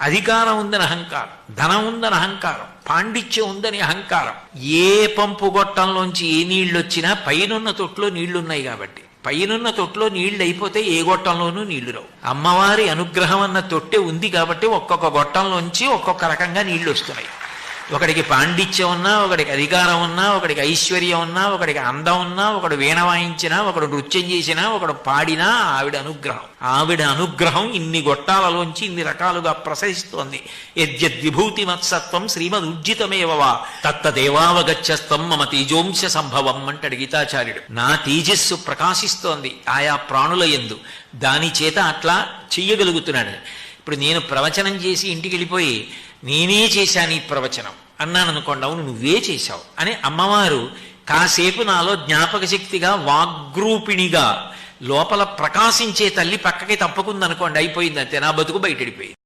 అధికారం ఉందని అహంకారం ధనం ఉందని అహంకారం పాండిత్యం ఉందని అహంకారం. ఏ పంపు గొట్టంలోంచి ఏ నీళ్ళు వచ్చినా పైనున్న తొట్లో నీళ్ళున్నాయి కాబట్టి. పైనున్న తొట్లో నీళ్ళు అయిపోతే ఏ గొట్టంలోనూ నీళ్ళు రావు. అమ్మవారి అనుగ్రహం అన్న తొట్టె ఉంది కాబట్టి ఒక్కొక్క గొట్టంలోంచి ఒక్కొక్క రకంగా నీళ్ళు వస్తున్నాయి ఒకడికి పాండిత్యం ఉన్నా ఒకడికి అధికారం ఉన్నా ఒకడికి ఐశ్వర్యం ఉన్నా ఒకడికి అందం ఉన్నా ఒకడు వీణ వాయించినా ఒకడు నృత్యం చేసినా ఒకడు పాడినా ఆవిడ అనుగ్రహం. ఆవిడ అనుగ్రహం ఇన్ని గొట్టాలలోంచి ఇన్ని రకాలుగా ప్రసరిస్తోంది. యద్యద్విభూతి మత్సత్వం శ్రీమద్ ఉజ్జితమేవవా తత్తదేవావగచ్చస్తం మమ తేజోంశ సంభవం అంటాడు గీతాచార్యుడు. నా తేజస్సు ప్రకాశిస్తోంది ఆయా ప్రాణుల ఎందు దాని చేత అట్లా చెయ్యగలుగుతున్నాడు. ఇప్పుడు నేను ప్రవచనం చేసి ఇంటికి వెళ్ళిపోయి నేనే చేశాను ఈ ప్రవచనం. అన్నాను అనుకోండి అవును నువ్వే చేశావు. అని అమ్మవారు కాసేపు నాలో జ్ఞాపక శక్తిగా వాగ్రూపిణిగా లోపల ప్రకాశించే తల్లి పక్కకి తప్పకుందనుకోండి అయిపోయింది అంతే నా బతుకు బయటడిపోయింది.